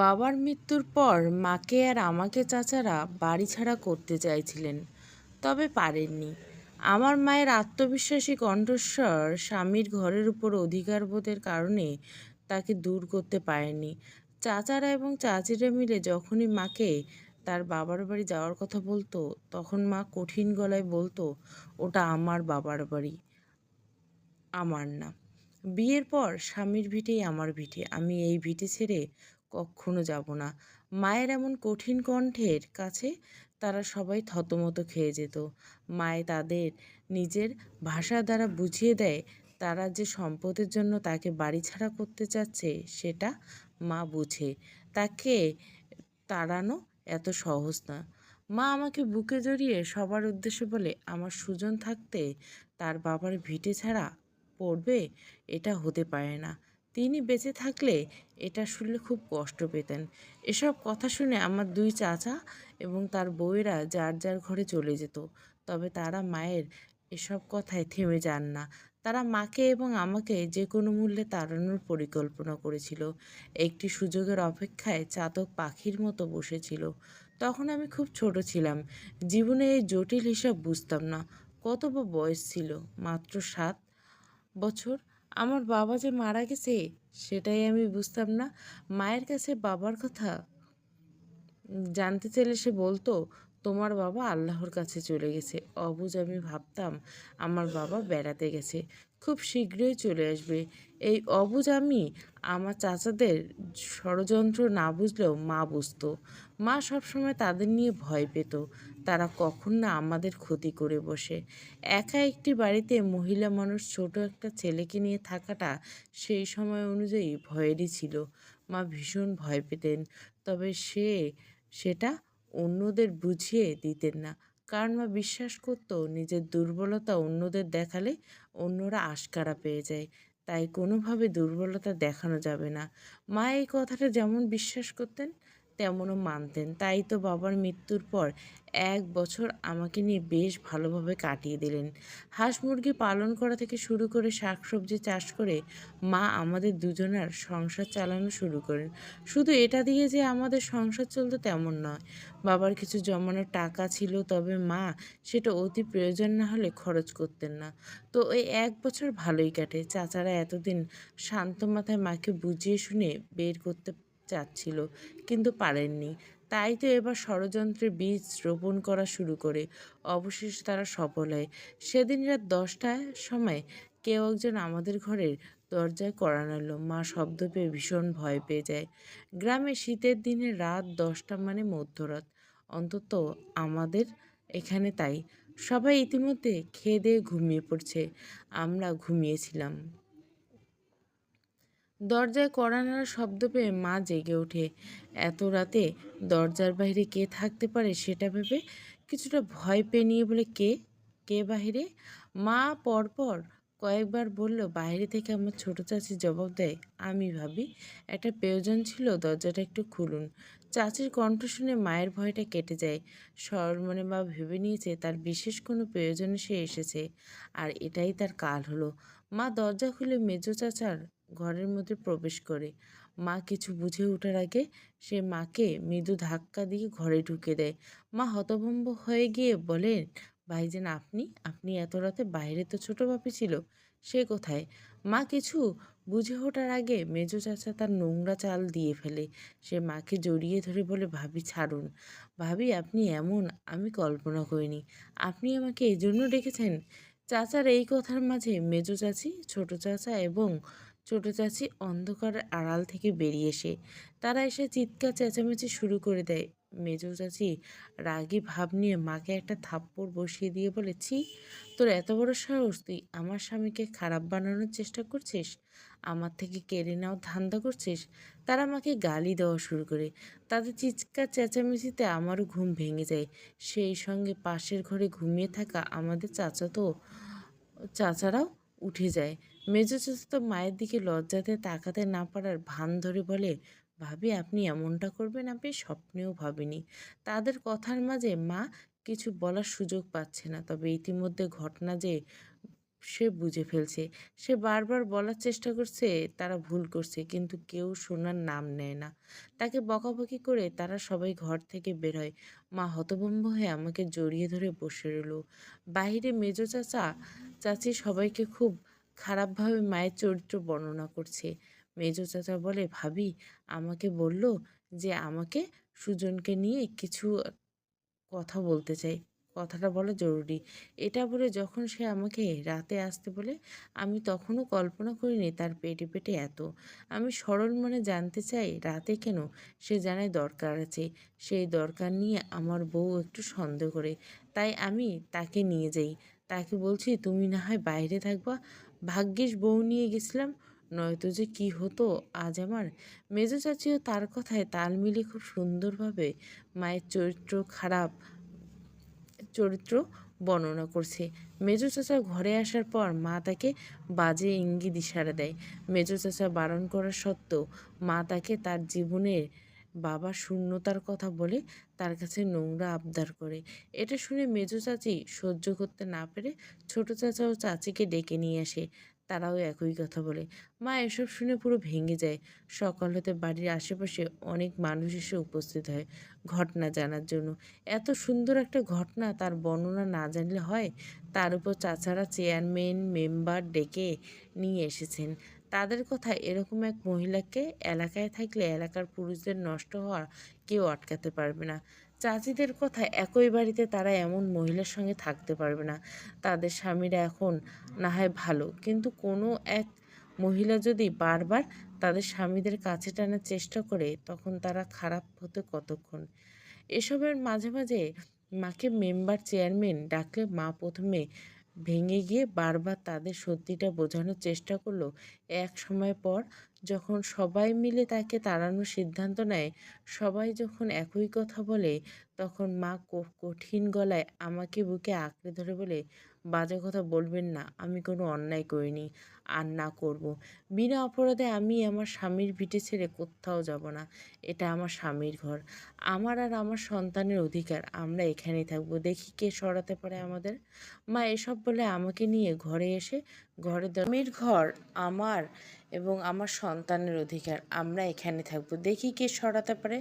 বাবার মৃত্যুর পর মাকে আর আমাকে চাচারা বাড়ি ছাড়া করতে চাইছিলেন, তবে পারেননি। আমার মায়ের আত্মবিশ্বাসী কণ্ঠস্বর স্বামীর ঘরের উপর অধিকারবোধের কারণে তাকে দূর করতে পারেনি। চাচারা এবং চাচিরা মিলে যখনই মাকে তার বাবার বাড়ি যাওয়ার কথা বলতো, তখন মা কঠিন গলায় বলতো, ওটা আমার বাবার বাড়ি, আমার না। বিয়ের পর স্বামীর ভিটেই আমার ভিটে, আমি এই ভিটে ছেড়ে কখনো যাব না। মায়ের এমন কঠিন কণ্ঠের কাছে তারা সবাই থতমত খেয়ে যেত। মায়ে তাদের নিজের ভাষা দ্বারা বুঝিয়ে দেয়, তারা যে সম্পদের জন্য তাকে বাড়ি ছাড়া করতে চাচ্ছে সেটা মা বুঝে। তাকে তাড়ানো এত সহজ না। মা আমাকে বুকে জড়িয়ে সবার উদ্দেশ্যে বলে, আমার সুজন থাকতে তার বাবার ভিটে ছাড়া পড়বে? এটা হতে পারে না। তিনি বেঁচে থাকলে এটা শুনলে খুব কষ্ট পেতেন। এসব কথা শুনে আমার দুই চাচা এবং তার বউয়েরা যার যার ঘরে চলে যেত, তবে তারা মায়ের এসব কথায় থেমে যান না। তারা মাকে এবং আমাকে যে কোনো মূল্যে তাড়ানোর পরিকল্পনা করেছিল। একটি সুযোগের অপেক্ষায় চাতক পাখির মতো বসেছিল। তখন আমি খুব ছোট ছিলাম। জীবনে এই জটিল হিসাব বুঝতাম না। কত বয়স ছিল? মাত্র সাত বছর? আমার বাবা যে মারা গেছে, সেটাই আমি বুঝতাম না। মায়ের কাছে বাবার কথা জানতে চাইলে সে বলতো, তোমার বাবা আল্লাহর কাছে চলে গেছে। অবুজ আমি ভাবতাম, আমার বাবা বেড়াতে গেছে। খুব শীঘ্রই চলে আসবে। এই অবুজ আমি আমার চাচাদের ষড়যন্ত্র না বুঝলেও মা বুঝতো। মা সবসময় তাদের নিয়ে ভয় পেত। তারা কখন না আমাদের ক্ষতি করে বসে। একা একটি বাড়িতে মহিলা মানুষ ছোট একটা ছেলেকে নিয়ে থাকাটা সেই সময় অনুযায়ী ভয়েরই ছিল। মা ভীষণ ভয় পেতেন। তবে সে সেটা অন্যদের বুঝিয়ে দিতেন না। কারণ মা বিশ্বাস করতো নিজের দুর্বলতা অন্যদের দেখালে অন্যরা আশকারা পেয়ে যায়। তাই কোনোভাবে দুর্বলতা দেখানো যাবে না। মা এই কথাটা যেমন বিশ্বাস করতেন তেমনও মানতেন। তাই তো বাবার মৃত্যুর পর এক বছর আমাকে নিয়ে বেশ ভালোভাবে কাটিয়ে দিলেন। হাঁস মুরগি পালন করা থেকে শুরু করে শাকসবজি চাষ করে মা আমাদের দুজনার সংসার চালানো শুরু করেন। শুধু এটা দিয়ে যে আমাদের সংসার চলতো তেমন নয়। বাবার কিছু জমানোর টাকা ছিল, তবে মা সেটা অতি প্রয়োজন না হলে খরচ করতেন না। তো ওই এক বছর ভালোই কাটে। চাচারা এতদিন শান্ত মাথায় মাকে বুঝিয়ে শুনে বের করতে চাচ্ছিল, কিন্তু পারেননি। তাই তো এবার ষড়যন্ত্রের বীজ রোপণ করা শুরু করে। অবশেষে তারা সফল হয়। সেদিন রাত দশটার সময় কেউ একজন আমাদের ঘরের দরজায় কড়া নাড়ল। মা শব্দ পেয়ে ভীষণ ভয় পেয়ে যায়। গ্রামে শীতের দিনে রাত দশটা মানে মধ্যরাত। অন্তত আমাদের এখানে তাই। সবাই ইতিমধ্যে খেয়ে দিয়ে ঘুমিয়ে পড়ছে। আমরা ঘুমিয়েছিলাম। দরজায় কড়া নাড়ার শব্দ পেয়ে মা জেগে ওঠে। এত রাতে দরজার বাইরে কে থাকতে পারে সেটা ভেবে কিছুটা ভয় পেয়ে নিয়ে বলে, কে? কে বাহিরে? মা পরপর কয়েকবার বলল বাইরে থেকে আমার ছোট চাচি জবাব দেয়, আমি ভাবি একটা প্রয়োজন ছিল, দরজাটা একটু খুলুন। চাচির কণ্ঠ শুনে মায়ের ভয়টা কেটে যায়। সরল মনে মা ভেবে নিয়েছে, তার বিশেষ কোনো প্রয়োজনে সে এসেছে, আর এটাই তার কাল হলো। মা দরজা খুলে মেজো চাচার ঘরের মধ্যে প্রবেশ করে। মা কিছু বুঝে ওঠার আগে সে মাকে মৃদু ধাক্কা দিয়ে ঘরে ঢুকে দেয়। মা হতভম্ব হয়ে গিয়ে বলেন, ভাইজান, আপনি? আপনি এত রাতে বাইরে তো ছোট বাপি ছিল, সে কোথায়? মা কিছু বুঝে ওঠার আগে মেজো চাচা তার নোংরা চাল দিয়ে ফেলে। সে মাকে জড়িয়ে ধরে বলে, ভাবি, ছাড়ুন। ভাবি, আপনি এমন, আমি কল্পনা করিনি। আপনি আমাকে এই জন্য ডেকেছেন? চাচার এই কথার মাঝে মেজো চাচি, ছোট চাচা এবং ছোট চাচি অন্ধকারের আড়াল থেকে বেরিয়ে এসে, তারা এসে চিৎকার চেঁচামেচি শুরু করে দেয়। মেজো চাচি রাগী ভাব নিয়ে মাকে একটা থাপ্পড় বসিয়ে দিয়ে বলেছি তোর এত বড় সাহস, তুই আমার স্বামীকে খারাপ বানানোর চেষ্টা করছিস? আমার থেকে কেড়ে নেওয়ার ধান্দা করছিস? তারা আমাকে গালি দেওয়া শুরু করে। তাদের চিৎকার চেঁচামেচিতে আমারও ঘুম ভেঙে যায়। সেই সঙ্গে পাশের ঘরে ঘুমিয়ে থাকা আমাদের চাচাতো, চাচারাও উঠে যায়। মেজো চাচা তো মায়ের দিকে লজ্জাতে তাকাতে না পারার ভান ধরে বলে, ভাবি, আপনি এমনটা করবেন, আপনি স্বপ্নেও ভাবিনি। তাদের কথার মাঝে মা কিছু বলার সুযোগ পাচ্ছে না। তবে ইতিমধ্যে ঘটনা যে সে বুঝে ফেলছে। সে বারবার বলার চেষ্টা করছে, তারা ভুল করছে, কিন্তু কেউ শোনার নাম নেয় না। তাকে বকাবকি করে তারা সবাই ঘর থেকে বের হয়। মা হতভম্ব হয়ে আমাকে জড়িয়ে ধরে বসে রইল। বাহিরে মেজো চাচা, চাচি সবাইকে খুব খারাপভাবে মায়ের চরিত্র বর্ণনা করছে। মেজ চাচা বলে, ভাবি, আমাকে বলল যে আমাকে সুজনকে নিয়ে কিছু কথা বলতে চাই। কথাটা বলা জরুরি। এটা বলে যখন সে আমাকে রাতে আসতে বলে, আমি তখনও কল্পনা করিনি তার পেটে পেটে এত। আমি সরল মনে জানতে চাই, রাতে কেন সে জানায় দরকার আছে। সেই দরকার নিয়ে আমার বউ একটু সন্দেহ করে। তাই আমি তাকে নিয়ে যাই। তাকে বলছি, তুমি না হয় বাইরে থাকবা ভাগ্যিস বউ নিয়ে গেছিলাম। নয়তো যে কি হতো, আজ আমার। মেজো চাচিও তার কথায় তাল মিলে খুব সুন্দরভাবে মায়ের চরিত্র খারাপ, চরিত্র বর্ণনা করছে। মেজো চাচা ঘরে আসার পর মা তাকে বাজে ইঙ্গিত ইশারা দেয়। মেজো চাচা বারণ করা সত্ত্বেও মা তাকে তার জীবনের বাবার শূন্যতার কথা বলে তার কাছে নোংরা আবদার করে। এটা শুনে মেজো চাচি সহ্য করতে না পেরে ছোট চাচা ও চাচিকে ডেকে নিয়ে আসে। তারাও একই কথা বলে। মা, এসব শুনে পুরো ভেঙে যায়। সকাল হতে বাড়ির আশেপাশে অনেক মানুষ এসে উপস্থিত হয় ঘটনা জানার জন্য। এত সুন্দর একটা ঘটনা তার বর্ণনা না জানলে হয়? তার উপর চাচারা চেয়ারম্যান, মেম্বার ডেকে নিয়ে এসেছেন। তাদের কথা এরকম এক মহিলাকে এলাকায় থাকলে এলাকার পুরুষদের নষ্ট হওয়া কেউ আটকাতে পারবে না। চাচিদের কথা একই বাড়িতে তারা এমন মহিলার সঙ্গে থাকতে পারবে না। তাদের স্বামীরা এখন না হয় ভালো, কিন্তু কোনো এক মহিলা যদি বারবার তাদের স্বামীদের কাছে টানার চেষ্টা করে, তখন তারা খারাপ হতে কতক্ষণ? এসবের মাঝে মাঝে মাকে মেম্বার চেয়ারম্যান ডাকলে মা প্রথমে ভেঙে গিয়ে বারবার তাদের সত্যিটা বোঝানোর চেষ্টা করল। এক সময় পর যখন সবাই মিলে তাকে তাড়ানোর সিদ্ধান্ত নেয়, সবাই যখন একই কথা বলে, তখন মা কঠিন গলায় আমাকে বুকে আঁকড়ে ধরে বলে বাজে কথা বলবেন না, আমি কোনো অন্যায় করিনি, আর না করব। বিনা অপরাধে আমি আমার স্বামীর ভিটে ছেড়ে কোথাও যাব না, এটা আমার স্বামীর ঘর। আমার আর আমার সন্তানের অধিকার, আমরা এখানেই থাকব। দেখি কে সরাতে পারে আমাদের। মা, এসব বলে আমাকে নিয়ে ঘরে এসে ঘরে স্বামীর ঘর, আমার এবং আমার সন্তানের অধিকার। আমরা এখানে থাকব। দেখি কে সরাতে পারে।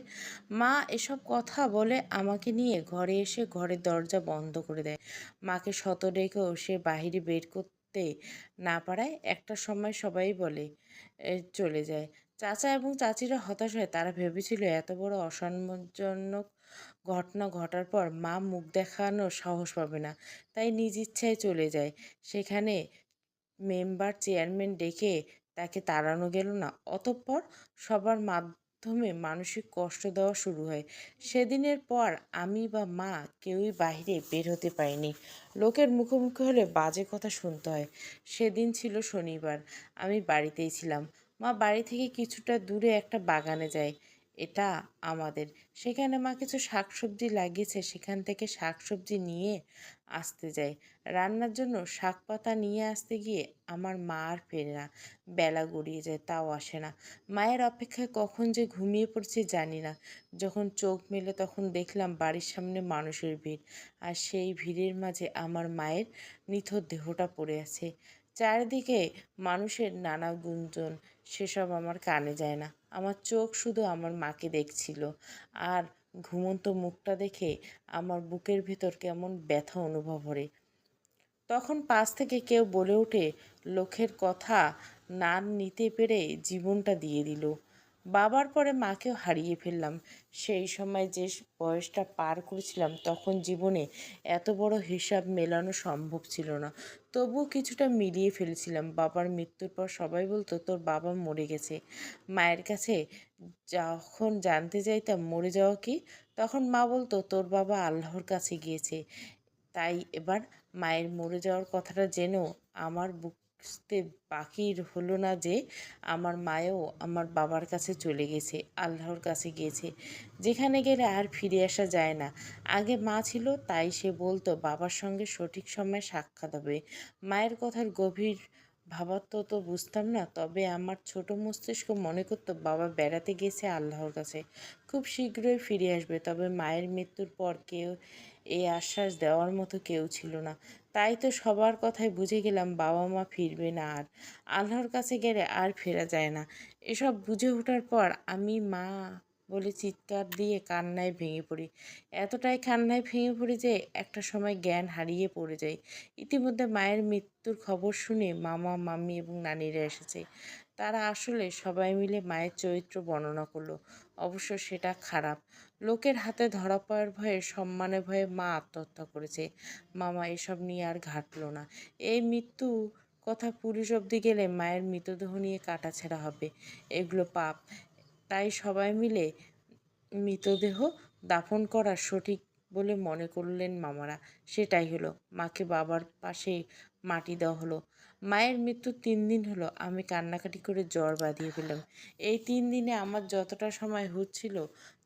মা এসব কথা বলে আমাকে নিয়ে ঘরে এসে ঘরের দরজা বন্ধ করে দেয়। মাকে শত ডেকেও সে বাহিরে বের করতে না পারায় একটা সময় সবাই বলে চলে যায়। চাচা এবং চাচিরা হতাশ হয় তারা ভেবেছিল এত বড় অসম্মানজনক ঘটনা ঘটার পর মা মুখ দেখানোর সাহস পাবে না। তাই নিজ ইচ্ছায় চলে যায়। সেখানে মেম্বার চেয়ারম্যান ডেকে তাকে তাড়ানো গেল না। অতঃপর সবার মাধ্যমে মানসিক কষ্ট দেওয়া শুরু হয়। সেদিনের পর আমি বা মা কেউই বাইরে বের হতে পারিনি। লোকের মুখোমুখি হলে বাজে কথা শুনতে হয়। সেদিন ছিল শনিবার। আমি বাড়িতেই ছিলাম। মা বাড়ি থেকে কিছুটা দূরে একটা বাগানে যায়। এটা আমাদের। সেখানে মা কিছু শাকসবজি লাগিয়েছে। সেখান থেকে শাকসবজি নিয়ে আসতে যায়। রান্নার জন্য শাক পাতা নিয়ে আসতে গিয়ে আমার মা আর ফেরে না। বেলা গড়িয়ে যায়, তাও আসে না। মায়ের অপেক্ষায় কখন যে ঘুমিয়ে পড়ছে জানি না। যখন চোখ মেলে তখন দেখলাম বাড়ির সামনে মানুষের ভিড়। আর সেই ভিড়ের মাঝে আমার মায়ের নিথর দেহটা পড়ে আছে। চারিদিকে মানুষের নানা গুঞ্জন, সেসব আমার কানে যায় না। আমার চোখ শুধু আমার মাকে দেখছিল। আর ঘুমন্ত মুখটা দেখে আমার বুকের ভেতর কেমন ব্যথা অনুভব করে। তখন পাশ থেকে কেউ বলে ওঠে, লোকের কথা না নিতে পেরে জীবনটা দিয়ে দিল। বাবার পরে মাকেও হারিয়ে ফেললাম। সেই সময় যে বয়সটা পার করেছিলাম, তখন জীবনে এত বড় হিসাব মেলানো সম্ভব ছিল না। তবুও কিছুটা মিলিয়ে ফেলেছিলাম। বাবার মৃত্যুর পর সবাই বলতো, তোর বাবা মরে গেছে। মায়ের কাছে যখন জানতে চাইতাম মরে যাওয়া কি? তখন মা বলতো, তোর বাবা আল্লাহর কাছে গিয়েছে। তাই এবার মায়ের মরে যাওয়ার কথাটা জেনেও আমার বুঝতে বাকি হলো না যে আমার মায়েও আমার বাবার কাছে চলে গেছে, আল্লাহর কাছে গিয়েছে যেখানে গেলে আর ফিরে আসা যায় না। আগে মা ছিল, তাই সে বলতো, বাবার সঙ্গে সঠিক সময়ে সাক্ষাৎ হবে। মায়ের কথার গভীর ভাবার্থ তো বুঝতাম না, তবে আমার ছোট মস্তিষ্ক মনে করতো, বাবা বেড়াতে গেছে আল্লাহর কাছে। খুব শীঘ্রই ফিরে আসবে। তবে মায়ের মৃত্যুর পর কেউ এই আশ্বাস দেওয়ার মতো কেউ ছিল না। তাই তো সবার কথায় বুঝে গেলাম বাবা মা ফিরবে না আর। আল্লাহর কাছে গেলে আর ফেরা যায় না। এসব বুঝে ওঠার পর আমি মা বলে চিৎকার দিয়ে কান্নায় ভেঙে পড়ি। এতটাই কান্নায় ভেঙে পড়ি যে একটা সময় জ্ঞান হারিয়ে পড়ে যাই। ইতিমধ্যে মায়ের মৃত্যুর খবর শুনে মামা, মামি এবং নানিরা এসেছে। তারা আসলে সবাই মিলে মায়ের চরিত্র বর্ণনা করল। অবশ্য সেটা খারাপ। লোকের হাতে ধরা পড়ার ভয়ে, সম্মানের ভয়ে মা আত্মহত্যা করেছে। মামা, এসব নিয়ে আর ঘাটলো না। এই মৃত্যু কথা পুলিশ অবধি গেলে মায়ের মৃতদেহ নিয়ে কাটাছেড়া হবে। এগুলো পাপ। তাই সবাই মিলে মৃতদেহ দাফন করা সঠিক বলে মনে করলেন মামারা। সেটাই হলো। মাকে বাবার পাশে মাটি দেওয়া হলো। মায়ের মৃত্যু তিন দিন হলো। আমি কান্নাকাটি করে জ্বর বাঁধিয়ে ফেললাম। এই তিন দিনে আমার যতটা সময় হচ্ছিল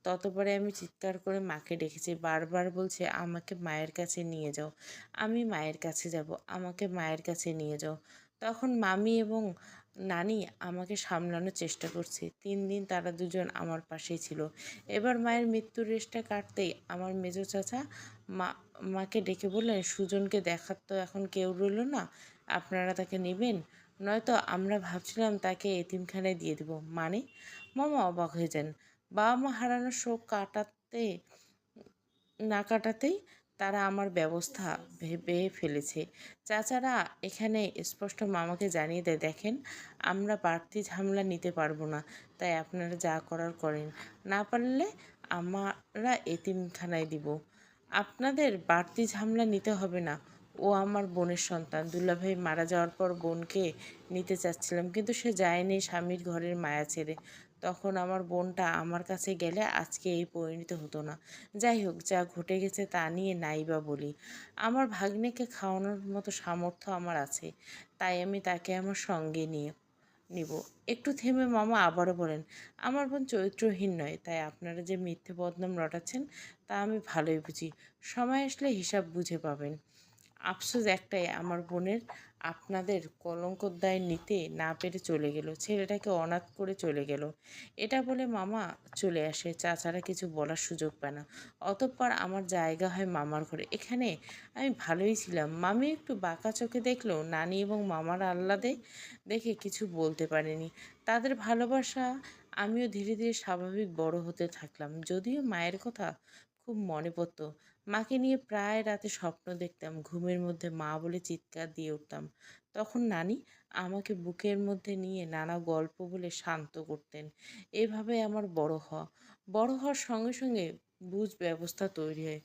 ততবারে আমি চিৎকার করে মাকে ডেকেছি, বারবার বলছে, আমাকে মায়ের কাছে নিয়ে যাও। আমি মায়ের কাছে যাব, আমাকে মায়ের কাছে নিয়ে যাও। তখন মামি এবং নানি আমাকে সামলানোর চেষ্টা করছে। তিন দিন তারা দুজন আমার পাশেই ছিল। এবার মায়ের মৃত্যুর রেশটা কাটতেই আমার মেজো চাচা মা, মাকে ডেকে বললেন, সুজনকে দেখার তো এখন কেউ রইল না, আপনারা তাকে নেবেন। নয়তো আমরা ভাবছিলাম তাকে এতিমখানায় দিয়ে দেব। মানে? মামা অবাক হয়ে যান। বাবা মা হারানোর শোক কাটাতে, না কাটাতেই তারা আমার ব্যবস্থা ভেবে ফেলেছে। চাচারা এখানে স্পষ্ট মামাকে জানিয়ে দেয়, দেখেন, আমরা বাড়তি ঝামেলা নিতে পারব না, তাই আপনারা যা করার করেন। না পারলে আমরা এতিমখানায় দিব। আপনাদের বাড়তি ঝামেলা নিতে হবে না। ও আমার বোনের সন্তান। দুলাভাই মারা যাওয়ার পর বোনকে নিতে চাচ্ছিলাম, কিন্তু সে যায়নি স্বামীর ঘরের মায়া ছেড়ে। তখন আমার বোনটা আমার কাছে গেলে আজকে এই পরিণত হতো না। যাই হোক, যা ঘটে গেছে তা নিয়ে নাই বা বলি। আমার ভাগ্নেকে খাওয়ানোর মতো সামর্থ্য আমার আছে, তাই আমি তাকে আমার সঙ্গে নিয়ে নিব। একটু থেমে মামা আবারও বলেন, আমার বোন চরিত্রহীন নয়, তাই আপনারা যে মিথ্যে বদনাম রটাচ্ছেন তা আমি ভালোই বুঝি। সময় আসলে হিসাব বুঝে পাবেন। আফসোস একটাই, আমার বোনের আপনাদের কলঙ্কর দায় নিতে না পেরে চলে গেল, ছেলেটাকে অনাথ করে চলে গেল। এটা বলে মামা চলে আসে, চাচারা কিছু বলার সুযোগ পায় না। অতঃপর আমার জায়গা হয় মামার ঘরে। এখানে আমি ভালোই ছিলাম। মামি একটু বাঁকা চোখে দেখল, নানি এবং মামার আহ্লাদে দেখে কিছু বলতে পারেনি। তাদের ভালোবাসা আমিও ধীরে ধীরে স্বাভাবিক বড় হতে থাকলাম। যদিও মায়ের কথা খুব মনে পড়তো। মাকে নিয়ে প্রায় রাতে স্বপ্ন দেখতাম, ঘুমের মধ্যে মা বলে চিৎকার দিয়ে উঠতাম। তখন নানি আমাকে বুকের মধ্যে নিয়ে নানা গল্প বলে শান্ত করতেন। এভাবে আমার বড় হওয়া। বড় হওয়ার সঙ্গে সঙ্গে বুঝ ব্যবস্থা তৈরি হয়।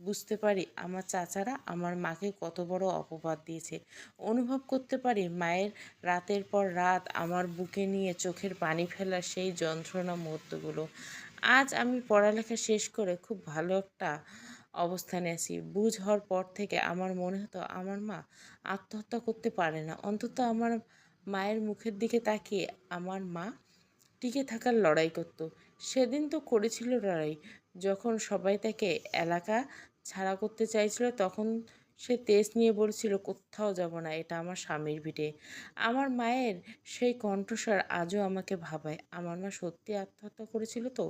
বুঝতে পারি আমার চাচারা আমার মাকে কত বড় অপবাদ দিয়েছে। অনুভব করতে পারি মায়ের রাতের পর রাত আমার বুকে নিয়ে চোখের পানি ফেলার সেই যন্ত্রণা মুহূর্তগুলো। আজ আমি পড়ালেখা শেষ করে খুব ভালো একটা অবস্থানে আছি। বুঝ হওয়ার পর থেকে আমার মনে হতো, আমার মা আত্মহত্যা করতে পারে না। অন্তত আমার মায়ের মুখের দিকে তাকিয়ে আমার মা টিকে থাকার লড়াই করত। সেদিন তো করেছিল লড়াই। যখন সবাই তাকে এলাকা ছাড়া করতে চাইছিল, তখন সে তেজ নিয়ে বলছিল, কোথাও যাব না, এটা আমার স্বামীর ভিটে আমার মায়ের সেই কণ্ঠস্বর আজও আমাকে ভাবায়। আমার মা সত্যি আত্মহত্যা করেছিল তো?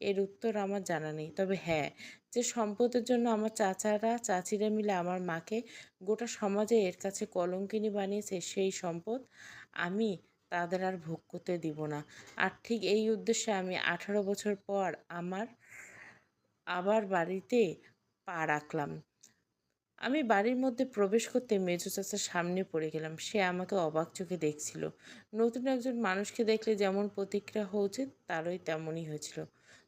এর উত্তর আমার জানা নেই। তবে হ্যাঁ যে সম্পদের জন্য আমার চাচারা, চাচিরা মিলে আমার মাকে গোটা সমাজে এর কাছে কলঙ্কিনী বানিয়েছে সেই সম্পদ, আমি তাদের আর ভোগ করতে দিব না। আর ঠিক এই উদ্দেশ্যে আমি আঠারো বছর পর আমার আবার বাড়িতে পা রাখলাম। আমি বাড়ির মধ্যে প্রবেশ করতে মেজো চাচার সামনে পড়ে গেলাম। সে আমাকে অবাক চোখে দেখছিল। নতুন একজন মানুষকে দেখলে যেমন প্রতিক্রিয়া উচিত তারই তেমনই হয়েছিল।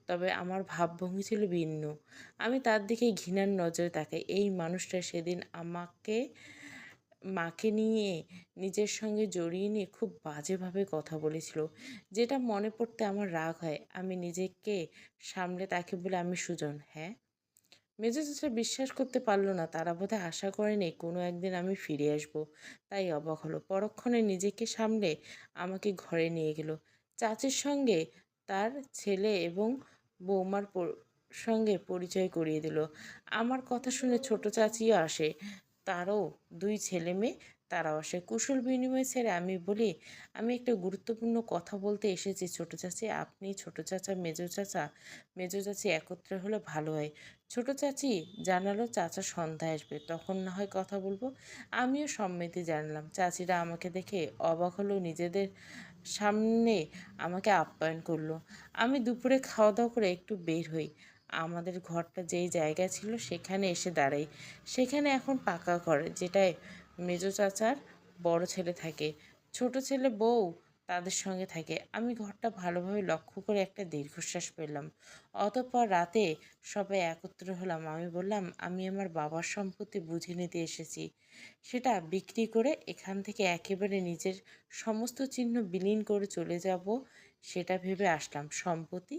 তবে আমার ভাবভঙ্গি ছিল ভিন্ন। আমি তার দিকে ঘৃণার নজরে তাকাই। এই মানুষটা সেদিন আমাকে, মাকে নিয়ে, নিজের সঙ্গে জড়িয়ে নিয়ে খুব বাজেভাবে কথা বলেছিল। যেটা মনে পড়তে আমার রাগ হয়। আমি নিজেকে সামলে তাকে বলে, আমি সুজন। হ্যাঁ? মেজো চাচা বিশ্বাস করতে পারল না। তারা বোধহয় আশা করেনি কোনো একদিন আমি ফিরে আসব। তাই অবাক হলো। পরক্ষণে নিজেকে সামলে আমাকে ঘরে নিয়ে গেল। চাচির সঙ্গে তার ছেলে এবং বৌমার সঙ্গে পরিচয় করিয়ে দিল। আমার কথা শুনে ছোট চাচিও আসে। তারও দুই ছেলে মেয়ে তারাও আসে কুশল বিনিময় ছেড়ে আমি বলি, আমি একটা গুরুত্বপূর্ণ কথা বলতে এসেছি ছোট চাচি। আপনি ছোট চাচা, মেজো চাচা, মেজো চাচি একত্রে হলে ভালো হয়। ছোট চাচি জানালো চাচা সন্ধ্যায় আসবে, তখন না হয় কথা বলব। আমিও সম্মতি জানালাম। চাচিরা আমাকে দেখে অবাক হলেও নিজেদের সামনে আমাকে আপ্যায়ন করল। আমি দুপুরে খাওয়া দাওয়া করে একটু বের হই। আমাদের ঘরটা যেই জায়গা ছিল, সেখানে এসে দাঁড়াই। সেখানে এখন পাকা ঘর, যেটায় মেজো চাচার বড় ছেলে থাকে, ছোট ছেলে বউ তাদের সঙ্গে থাকে। আমি ঘরটা ভালোভাবে লক্ষ্য করে একটা দীর্ঘশ্বাস পেলাম। অতঃপর রাতে সবাই একত্র হলাম। আমি বললাম, আমি আমার বাবার সম্পত্তি বুঝে নিতে এসেছি। সেটা বিক্রি করে এখান থেকে একেবারে নিজের সমস্ত চিহ্ন বিলীন করে চলে যাব। সেটা ভেবে আসলাম, সম্পত্তি?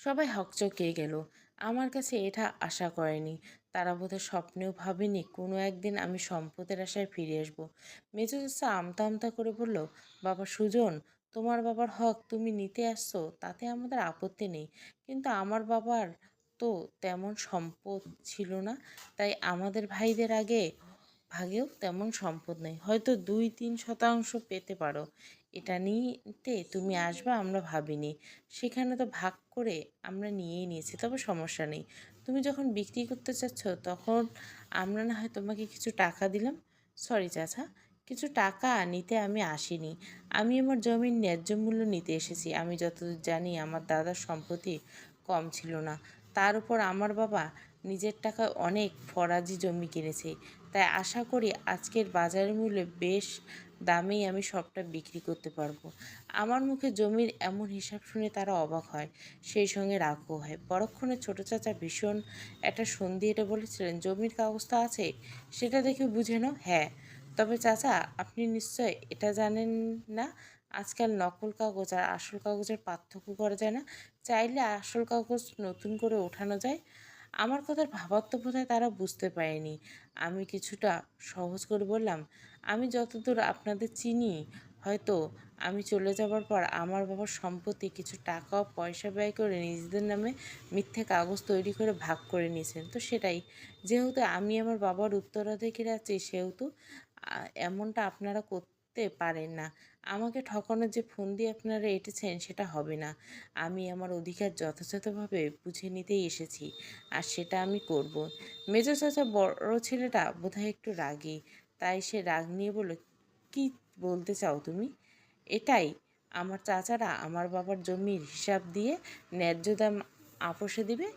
সবাই হকচকিয়ে গেল। আমার কাছে এটা আশা করেনি। তারা বোধহয় স্বপ্নেও ভাবেনি, কোনো একদিন আমি সম্পদের আশায় ফিরে আসব। মেজো আমতা আমতা করে বলল, বাবা সুজন, তোমার বাবার হক তুমি নিতে আসছো, তাতে আমাদের আপত্তি নেই। কিন্তু আমার বাবার তো তেমন সম্পদ ছিল না, তাই আমাদের ভাইদের আগে ভাগেও তেমন সম্পদ নেই। হয়তো দুই তিন শতাংশ পেতে পারো। এটা নিতে তুমি আসবা, আমরা ভাবিনি। সেখানে তো ভাগ করে আমরা নিয়েই নিয়েছি, তবে সমস্যা নেই। তুমি যখন বিক্রি করতে চাচ্ছ, তখন আমরা না হয় তোমাকে কিছু টাকা দিলাম। সরি চাচা। কিছু টাকা নিতে আমি আসিনি। আমি আমার জমির ন্যায্য মূল্য নিতে এসেছি। আমি যতদূর জানি আমার দাদার সম্পত্তি কম ছিল না। তার উপর আমার বাবা নিজের টাকায় অনেক ফরাজি জমি কিনেছে। তাই আশা করি আজকের বাজার মূল্যে বেশ দামেই আমি সবটা বিক্রি করতে পারব। আমার মুখে জমির এমন হিসাব শুনে তারা অবাক হয়, সেই সঙ্গে রাগও হয়। পরক্ষণে ছোট চাচা ভীষণ একটা সন্ধি এটা বলেছিলেন, জমির কাগজটা আছে? সেটা দেখে বুঝে নাও হ্যাঁ। তবে চাচা, আপনি নিশ্চয় এটা জানেন না? আজকাল নকল কাগজ আর আসল কাগজের পার্থক্য করা যায় না। চাইলে আসল কাগজ নতুন করে ওঠানো যায়। আমার কথার ভাবার্থ বোধহয় তারা বুঝতে পারেনি। আমি কিছুটা সহজ করে বললাম, আমি যতদূর আপনাদের চিনি, হয়তো আমি চলে যাবার পর আমার বাবার সম্পত্তি কিছু টাকা পয়সা ব্যয় করে নিজেদের নামে মিথ্যে কাগজ তৈরি করে ভাগ করে নিয়েছেন। তো সেটাই, যেহেতু আমি আমার বাবার উত্তরাধিকারী আছি, সেহেতু এমনটা আপনারা করতে পারেন না। আমাকে ঠকানোর যে ফোন দিয়ে আপনারা এঁটেছেন সেটা হবে না। আমি আমার অধিকার যথাযথভাবে বুঝে নিতেই এসেছি আর সেটা আমি করব। মেজো চাচা বড় ছেলেটা বোধহয় একটু রাগী। তাই সে রাগ নিয়ে বলল, কি বলতে চাও তুমি? এটাই, আমার চাচারা আমার বাবার জমির হিসাব দিয়ে ন্যায্য দাম আপোষে দিবে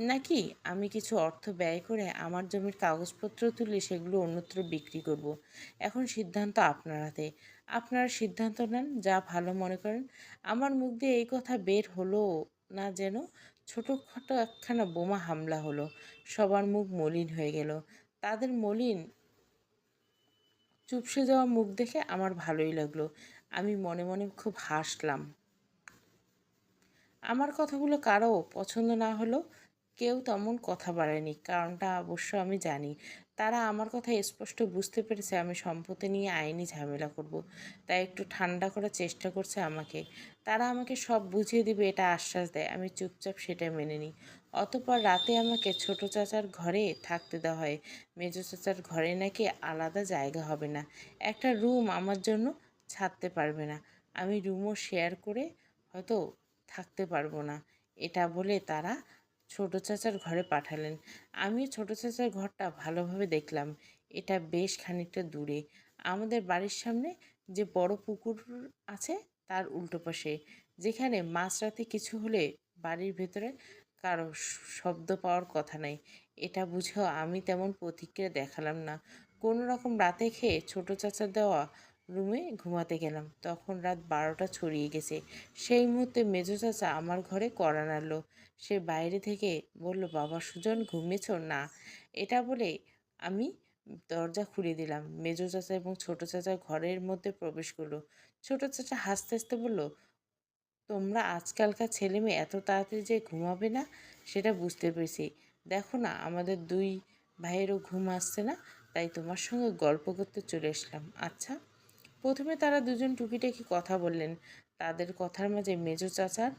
নাকি আমি কিছু অর্থ ব্যয় করে আমার জমির কাগজপত্র তুলে সেগুলো অন্যত্র বিক্রি করব। এখন সিদ্ধান্ত আপনার হাতে। আপনারা সিদ্ধান্ত নেন, যা ভালো মনে করেন। আমার মুখ দিয়ে এই কথা বের হলো না যেন ছোটোখাটো একখানা বোমা হামলা হলো। সবার মুখ মলিন হয়ে গেল। তাদের মলিন, চুপসে যাওয়া মুখ দেখে আমার ভালোই লাগল। আমি মনে মনে খুব হাসলাম। আমার কথাগুলো কারও পছন্দ না হলেও কেউ তেমন কথা বাড়ায়নি কারণটা অবশ্য আমি জানি। তারা আমার কথা স্পষ্ট বুঝতে পেরেছে, আমি সম্পত্তি নিয়ে আইনি ঝামেলা করব। তাই একটু ঠান্ডা করার চেষ্টা করছে আমাকে। তারা আমাকে সব বুঝিয়ে দিবে, এটা আশ্বাস দেয়। আমি চুপচাপ সেটা মেনে নিই। অতপর রাতে আমাকে ছোট চাচার ঘরে থাকতে দেওয়া হয়। মেজো চাচার ঘরে নাকি আলাদা জায়গা হবে না। একটা রুম আমার জন্য ছাড়তে পারবে না। আমি রুমও শেয়ার করে হয়তো থাকতে পারব না। এটা বলে তারা ছোট চাচার ঘরে পাঠালেন। আমি ছোট চাচার ঘরটা ভালোভাবে দেখলাম। এটা বেশ খানিকটা দূরে। আমাদের বাড়ির সামনে যে বড় পুকুর আছে, তার উল্টো পাশে। যেখানে মাঝরাতে কিছু হলে বাড়ির ভেতরে কারও শব্দ পাওয়ার কথা নাই। এটা বুঝেও আমি তেমন প্রতিক্রিয়া দেখালাম না। কোনো রকম রাতে খেয়ে ছোট চাচার দেওয়া রুমে ঘুমাতে গেলাম। তখন রাত বারোটা ছড়িয়ে গেছে। সেই মুহূর্তে মেজো চাচা আমার ঘরে কড়া নাড়ল। সে বাইরে থেকে বলল, বাবা, সুজন, ঘুমিয়েছ না। এটা বলে আমি দরজা খুলে দিলাম। মেজো চাচা এবং ছোট চাচা ঘরের মধ্যে প্রবেশ করল। ছোট চাচা হাসতে হাসতে বলল, তোমরা আজকালকার ছেলে মেয়ে এত তাড়াতাড়ি যে ঘুমাবে না, সেটা বুঝতে পেরেছি। দেখো না, আমাদের দুই ভাইয়েরও ঘুম আসছে না, তাই তোমার সঙ্গে গল্প করতে চলে আসলাম। আচ্ছা? প্রথমে তারা দুজন টুকিটাকি কথা বললেন। তাদের কথার মাঝে মেজো চাচার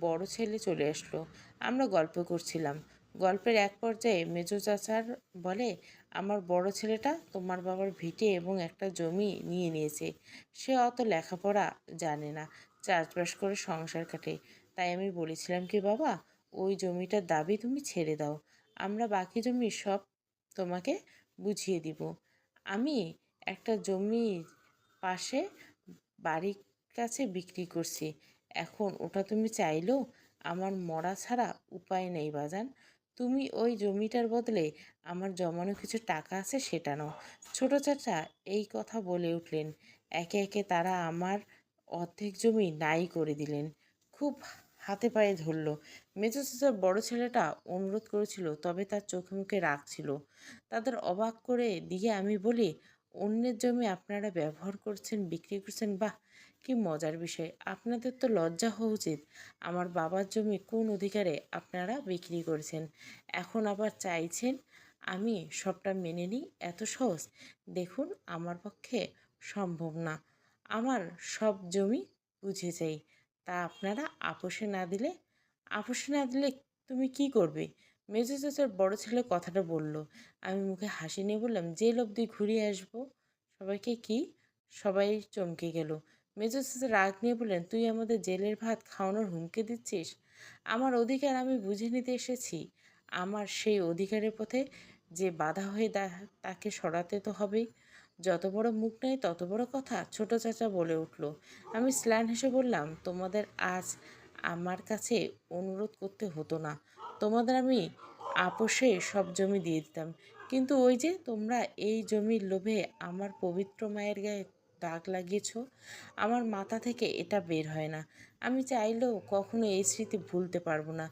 বড় ছেলে চলে আসলো। আমরা গল্প করছিলাম। গল্পের এক পর্যায়ে মেজো চাচার বলে, আমার বড় ছেলেটা তোমার বাবার ভিটে এবং একটা জমি নিয়ে নিয়েছে। সে অত লেখাপড়া জানে না। চাষবাস করে সংসার কাটে। তাই আমি বলেছিলাম কি, বাবা, ওই জমিটার দাবি তুমি ছেড়ে দাও। আমরা বাকি জমি সব তোমাকে বুঝিয়ে দিব। আমি একটা জমির পাশে বাড়ির কাছে বিক্রি করছি। এখন ওটা তুমি চাইলেও আমার মরা ছাড়া উপায় নেই বাজান। তুমি ওই জমিটার বদলে আমার জমানো কিছু টাকা আছে সেটা নাও। ছোট চাচা এই কথা বলে উঠলেন। একে একে তারা আমার অর্ধেক জমি নাই করে দিলেন। খুব হাতে পায়ে ধরল। মেজো চাচার বড় ছেলেটা অনুরোধ করেছিল, তবে তার চোখে মুখে রাগ ছিল। তাদের অবাক করে দিয়ে আমি বলি অন্যের জমি আপনারা ব্যবহার করছেন, বিক্রি করছেন, বাহ! কি মজার বিষয়। আপনাদের তো লজ্জা হওয়া উচিত। আমার বাবার জমি কোন অধিকারে আপনারা বিক্রি করছেন? এখন আবার চাইছেন? আমি সবটা মেনে নিই? এত সহজ? দেখুন, আমার পক্ষে সম্ভব না। আমার সব জমি বুঝে চাই তা আপনারা আপোষে না দিলে, আপোষে না দিলে তুমি কি করবে? মেজো চাচার বড় ছেলে কথাটা বলল। আমি মুখে হাসি নিয়ে বললাম, জেল অবধি ঘুরিয়ে আসব? সবাইকে কি? সবাই চমকে গেল। মেজো চাচা রাগ নিয়ে বললেন, তুই আমাদের জেলের ভাত খাওয়ানোর হুমকি দিচ্ছিস? আমার অধিকার আমি বুঝে নিতে এসেছি। আমার সেই অধিকারের পথে যে বাধা হয়ে তাকে সরাতে তো হবেই যত বড় মুখ নেই, তত বড় কথা। ছোট চাচা বলে উঠল। আমি স্ল্যান হেসে বললাম, তোমাদের আজ আমার কাছে অনুরোধ করতে হতো না। তোমাদের আমি আপোষে সব জমি দিয়ে দিতাম। কিন্তু ওই যে তোমরা এই জমির লোভে আমার পবিত্র মায়ের গায়ে দাগ লাগিয়েছ, আমার মাথা থেকে এটা বের হয় না। আমি চাইলেও কখনো এই স্মৃতি ভুলতে পারব না,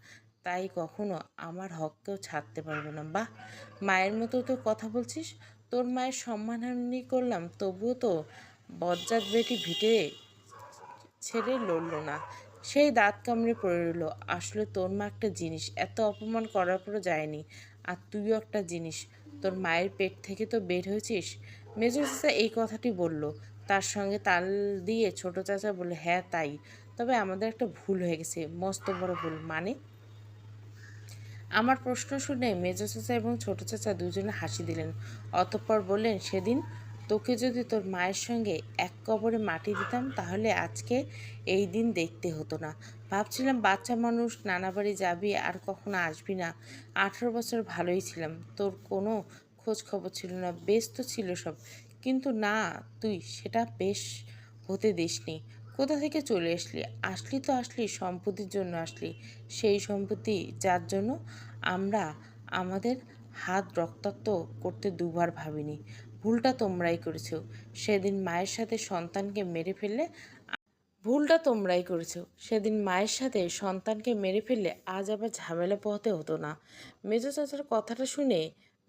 তাই কখনো আমার হককেও ছাড়তে পারব না। বাহ, মায়ের মতো তো কথা বলছিস। তোর মায়ের সম্মানহানি করলাম, তবুও তো বজ্জাত বেটি ভিটে ছেড়ে লড়লো না। সেই দাঁত কামড়ে পড়ে রইল। আসলে তোর মা একটা জিনিস, এত অপমান করার পরও যায়নি। আর তুইও একটা জিনিস, তোর মায়ের পেট থেকে তো বের হয়েছিস? মেজো চাচা এই কথাটি বলল। তার সঙ্গে তাল দিয়ে ছোট চাচা বলল হ্যাঁ তাই। তবে আমাদের একটা ভুল হয়ে গেছে, মস্ত বড় ভুল। মানে? আমার প্রশ্ন শুনে মেজো চাচা এবং ছোট চাচা দুজনে হাসি দিলেন। অতঃপর বললেন, সেদিন তোকে যদি তোর মায়ের সঙ্গে এক কবরে মাটি দিতাম, তাহলে আজকে এই দিন দেখতে হতো না। ভাবছিলাম বাচ্চা মানুষ, নানা বাড়ি যাবি, আর কখনো আসবি না। আঠেরো বছর ভালোই ছিলাম, তোর কোনো খোঁজ খবর ছিল না, বেশ তো ছিল সব। কিন্তু না, তুই সেটা বেশ হতে দিসনি। কোথা থেকে চলে আসলি? আসলি তো আসলি, সম্পত্তির জন্য আসলি। সেই সম্পত্তি, যার জন্য আমরা আমাদের হাত রক্তাক্ত করতে দুবার ভাবিনি। ভুলটা তোমরাই করেছ। সেদিন মায়ের সাথে সন্তানকে মেরে ফেললে ভুলটা তোমরাই করেছ। সেদিন মায়ের সাথে সন্তানকে মেরে ফেললে আজ আবার ঝামেলা পোহাতে হতো না। মেজো চাচার কথাটা শুনে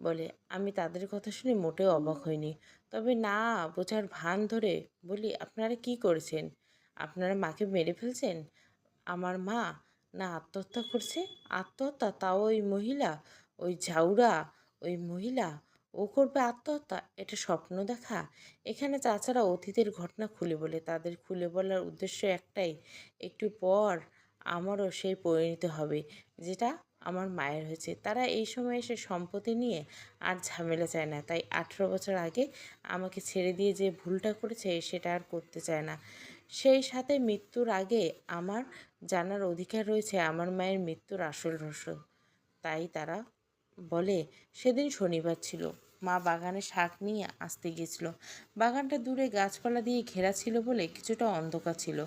বলে, আমি তাদের কথা শুনে মোটেও অবাক হইনি। তবে না, বোঝার ভান ধরে বলি, আপনারা কি করেছেন? আপনারা মাকে মেরে ফেলছেন? আমার মা না আত্মহত্যা করছে? আত্মহত্যা তাও ওই মহিলা, ওই ঝাউরা, ওই মহিলা ও করবে আত্মহত্যা? এটা স্বপ্ন দেখা? এখানে চাচারা অতীতের ঘটনা খুলে বলে। তাদের খুলে বলার উদ্দেশ্য একটাই, একটু পর আমারও সেই পরিণত হবে, যেটা আমার মায়ের হয়েছে। তারা এই সময় এসে সম্পত্তি নিয়ে আর ঝামেলা চায় না। তাই আঠেরো বছর আগে আমাকে ছেড়ে দিয়ে যে ভুলটা করেছে, সেটা আর করতে চায় না। সেই সাথে মৃত্যুর আগে আমার জানার অধিকার রয়েছে, আমার মায়ের মৃত্যুর আসল রহস্য। তাই তারা বলে, সেদিন শনিবার ছিল। মা বাগানে শাক নিয়ে আসতে গিয়েছিল বাগানটা দূরে গাছপালা দিয়ে ঘেরা ছিল বলে কিছুটা অন্ধকার ছিল।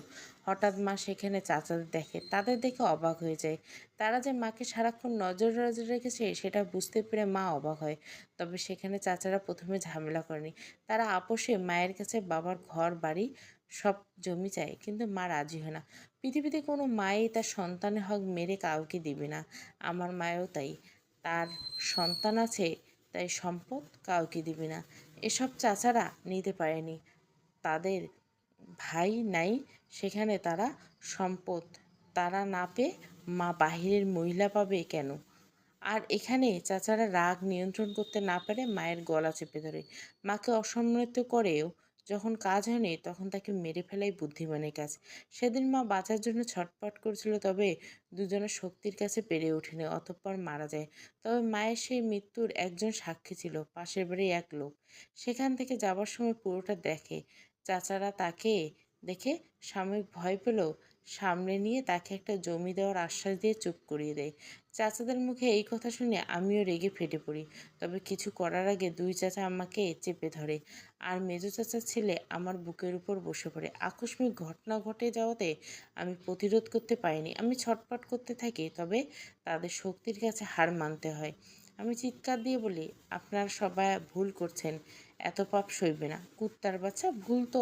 হঠাৎ মা সেখানে চাচাদের দেখে। তাদের দেখে অবাক হয়ে যায়। তারা যে মাকে সারাক্ষণ নজর নজর রেখেছে, সেটা বুঝতে পেরে মা অবাক হয়। তবে সেখানে চাচারা প্রথমে ঝামেলা করেনি। তারা আপোষে মায়ের কাছে বাবার ঘর, বাড়ি, সব জমি চায়, কিন্তু মা রাজি হয় না। পৃথিবীতে কোনো মাই তার সন্তানের হক মেরে কাউকে দিবে না। আমার মায়েও তাই। তার সন্তান আছে তাই সম্পদ কাউকে দিবি না। এসব চাচারা নিতে পারেনি। তাদের ভাই নাই, সেখানে তারা সম্পদ। তারা না পেয়ে মা বাহিরের মহিলা পাবে কেন? আর এখানে চাচারা রাগ নিয়ন্ত্রণ করতে না পারে মায়ের গলা চেপে ধরে। মাকে অসম্মানিত করেও যখন কাজ হয়নি, তখন তাকে মেরে ফেলাই বুদ্ধিমানের কাজ। সেদিন মা বাঁচার জন্য ছটপট করেছিল, তবে দুজনের শক্তির কাছে পেরে ওঠেনি, অতঃপর মারা যায়। তবে মায়ের সেই মৃত্যুর একজন সাক্ষী ছিল, পাশের বাড়ি এক লোক। সেখান থেকে যাবার সময় পুরোটা দেখে। চাচারা তাকে দেখে সাময়িক ভয় পেলেও সামনে নিয়ে তাকে একটা জমি দেওয়ার আশ্বাস দিয়ে চুপ করিয়ে দেয়। চাচাদের মুখে এই কথা শুনে আমিও রেগে ফেটে পড়ি। তবে কিছু করার আগে দুই চাচা আমাকে চেপে ধরে। আর মেজো চাচার ছেলে আমার বুকের উপর বসে পড়ে। আকস্মিক ঘটনা ঘটে যাওয়াতে আমি প্রতিরোধ করতে পারিনি। আমি ছটপট করতে থাকি, তবে তাদের শক্তির কাছে হার মানতে হয়। আমি চিৎকার দিয়ে বলি, আপনারা সবাই ভুল করছেন, এত পাপ সইবে না। কুত্তার বাচ্চা, ভুল তো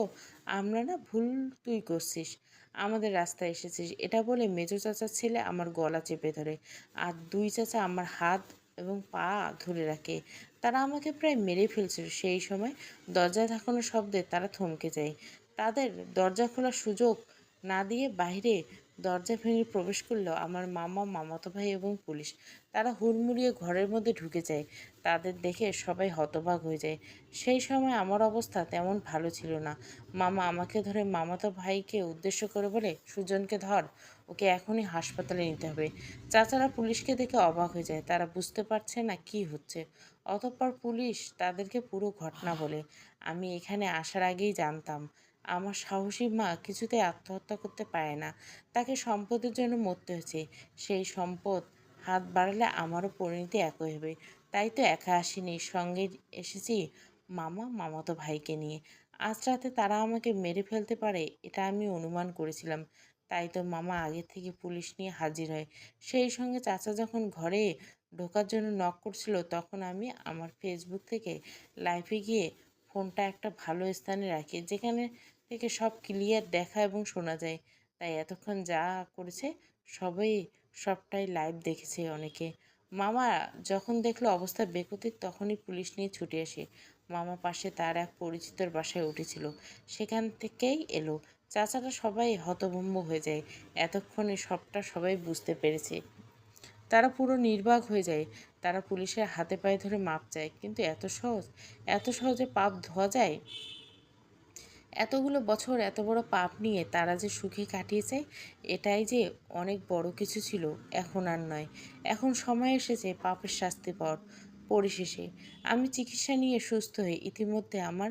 আমরা না, ভুল তুই করছিস। আমাদের রাস্তায় এসেছিস এটা বলে মেজো চাচার ছেলে আমার গলা চেপে ধরে আর দুই চাচা আমার হাত এবং পা ধরে রাখে। তারা আমাকে প্রায় মেরে ফেলছিল। সেই সময় দরজা ধাকানোর শব্দে তারা থমকে যায়। তাদের দরজা খোলার সুযোগ না দিয়ে বাইরে দরজা ভেঙে প্রবেশ করল আমার মামা, মামাতো ভাই এবং পুলিশ। তারা হুড়মুড়িয়ে ঘরের মধ্যে ঢুকে যায়। তাদের দেখে সবাই হতবাক হয়ে যায়। সেই সময় আমার অবস্থা তেমন ভালো ছিল না। মামা আমাকে ধরে মামাতো ভাইকে উদ্দেশ্য করে বলে, সুজনকে ধর, ওকে এখনই হাসপাতালে নিতে হবে। চাচারা পুলিশকে দেখে অবাক হয়ে যায়। তারা বুঝতে পারছে না কি হচ্ছে। অতঃপর পুলিশ তাদেরকে পুরো ঘটনা বলে, আমি এখানে আসার আগেই জানতাম। আমার সাহসী মা কিছুতেই আত্মহত্যা করতে পারে না। তাকে সম্পদের জন্য মরতে হয়েছে সেই সম্পদ হাত বাড়ালে আমারও পরিণতি একই হবে। তাই তো একা আসিনি, সঙ্গে এসেছি মামা, মামাতো ভাইকে নিয়ে। আজ রাতে তারা আমাকে মেরে ফেলতে পারে, এটা আমি অনুমান করেছিলাম। তাই তো মামা আগে থেকে পুলিশ নিয়ে হাজির হয়। সেই সঙ্গে চাচা যখন ঘরে ঢোকার জন্য নক করছিল, তখন আমি আমার ফেসবুক থেকে লাইভে গিয়ে ফোনটা একটা ভালো স্থানে রাখি, যেখানে থেকে সব ক্লিয়ার দেখা এবং শোনা যায়। তাই এতক্ষণ যা করেছে, সবাই, সবটাই লাইভ দেখেছে অনেকে। মামা যখন দেখল অবস্থা বেকতিক তখনই পুলিশ নিয়ে ছুটে আসে। মামা পাশে তার এক পরিচিতর বাসায় উঠেছিল। সেখান থেকেই এলো। চাচারা সবাই হতভম্ব হয়ে যায়। এতক্ষণে সবটা সবাই বুঝতে পেরেছে। তারা পুরো নির্বাক হয়ে যায়। তারা পুলিশের হাতে পায়ে ধরে মাপ চায়। কিন্তু এত সহজ, এত সহজে পাপ ধোয়া যায়? এতগুলো বছর এত বড় পাপ নিয়ে তারা যে সুখে কাটিয়েছে, এটাই যে অনেক বড় কিছু ছিল, এখন আর নয়। এখন সময় এসেছে পাপের শাস্তি পর পরিশেষে। আমি চিকিৎসা নিয়ে সুস্থ হয়ে ইতিমধ্যে আমার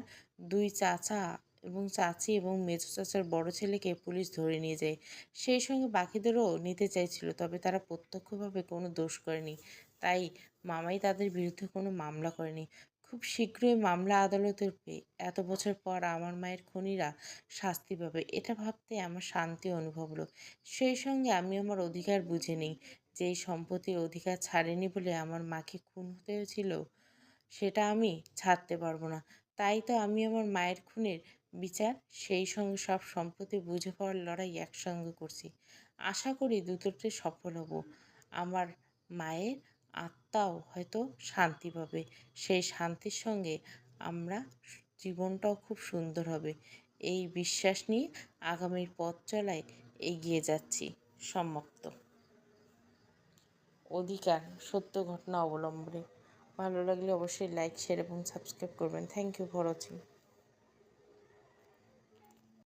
দুই চাচা এবং চাচি এবং মেজো চাচার বড় ছেলেকে পুলিশ ধরে নিয়ে যায়। সেই সঙ্গে বাকিদেরও নিতে চাইছিল, তবে তারা প্রত্যক্ষভাবে কোনো দোষ করেনি। তাই মামাই তাদের বিরুদ্ধে কোনো মামলা করেনি। খুব শীঘ্রই মামলা আদালতে উঠবে এত বছর পর আমার মায়ের খুনিরা শাস্তি পাবে, এটা ভাবতে আমার শান্তি অনুভব হলো। সেই সঙ্গে আমি আমার অধিকার বুঝে নিই যেই সম্পত্তির অধিকার ছাড়েনি বলে আমার মাকে খুন হতে হয়েছিল, সেটা আমি ছাড়তে পারব না। তাই তো আমি আমার মায়ের খুনের বিচার, সেই সঙ্গে সব সম্পত্তি বুঝে পাওয়ার লড়াই একসঙ্গে করছি। আশা করি দুটোতে সফল হব। আমার মায়ের আত্মাও হয়তো শান্তি পাবে। সেই শান্তির সঙ্গে আমরা জীবনটাও খুব সুন্দর হবে। এই বিশ্বাস নিয়ে আগামীর পথ চলায় এগিয়ে যাচ্ছি সমাপ্ত অধিকার, সত্য ঘটনা অবলম্বনে। ভালো লাগলে অবশ্যই লাইক শেয়ার এবং সাবস্ক্রাইব করবেন। Thank you for watching